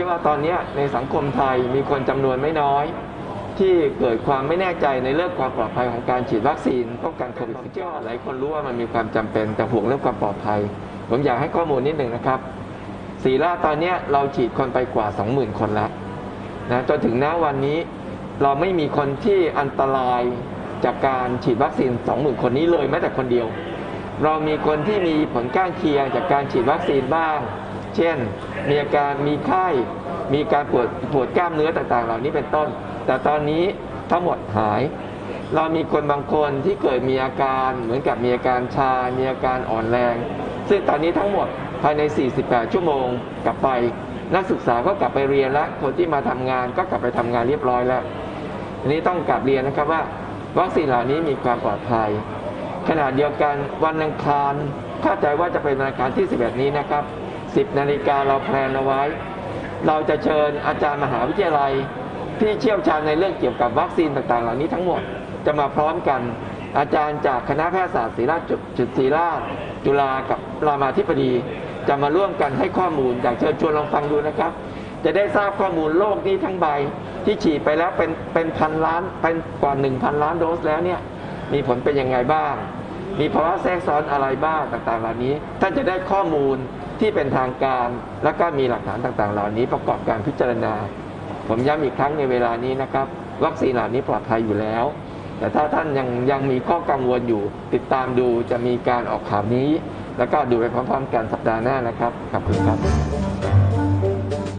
คิดว่าตอนนี้ในสังคมไทยมีคนจำนวนไม่น้อย ที่เกิดความไม่แน่ใจในเรื่องความปลอดภัยของการฉีดวัคซีนป้องกันโควิดเชื่อว่าหลายคนรู้ว่ามันมีความจำเป็นแต่ห่วงเรื่องความปลอดภัย ผมอยากให้ข้อมูลนิดหนึ่งนะครับศรีราตอนนี้เราฉีดคนไปกว่า 20,000 คนแล้วนะจนถึงณวันนี้เราไม่มีคนที่อันตรายจากการฉีดวัคซีน 20,000 คนนี้เลยแม้แต่คนเดียว เรามีคนที่มีผลข้างเคียงจากการฉีดวัคซีนบ้าง เช่น มีอาการมีไข้ มีการปวดปวดกล้ามเนื้อต่างๆ เหล่านี้เป็นต้น แต่ตอนนี้ทั้งหมดหาย เรามีคนบางคนที่เกิดมีอาการเหมือนกับมีอาการชา มีอาการอ่อนแรง ซึ่งตอนนี้ทั้งหมดภายใน 48 ชั่วโมงกลับไป นักศึกษาก็กลับไปเรียนแล้ว คนที่มาทำงานก็กลับไปทำงานเรียบร้อยแล้วอันนี้ต้องกลับเรียนนะครับว่าวัคซีนเหล่านี้มีความปลอดภัย ขณะเดียวกันวันอังคารเข้าใจว่าจะเป็นวันอังคารที่ 11 นี้นะครับ 10นาฬิกาเราแพลนเอาไว้ เราจะเชิญอาจารย์มหาวิทยาลัย ที่เชี่ยวชาญในเรื่องเกี่ยวกับวัคซีนต่างๆ เหล่านี้ทั้งหมดจะมาพร้อมกัน อาจารย์จากคณะแพทยศาสตร์ศิริราชจุจุฬาราชจุฬากับรามาธิบดี จะมาร่วมกันให้ข้อมูลอยากเชิญชวนลองฟังดูนะครับ จะได้ทราบข้อมูลโลกนี้ทั้งใบที่ฉีดไปแล้วเป็นเป็นพันล้านเป็นกว่า 1,000 ล้านโดสแล้วเนี่ยมีผลเป็นยังไงบ้าง มีภาวะแทรกซ้อนอะไรบ้างต่างๆ เหล่านี้ ท่านจะได้ข้อมูล ที่เป็นทางการ และก็มีหลักฐานต่างๆ เหล่านี้ประกอบการพิจารณา ผมย้ำอีกครั้งในเวลานี้นะครับ วัคซีนเหล่านี้ปลอดภัยอยู่แล้ว แต่ถ้าท่านยังยังมีข้อกังวลอยู่ ติดตามดูจะมีการออกข่าวนี้ แล้วก็ดูไปพร้อมๆ กันสัปดาห์หน้านะครับขอบคุณครับ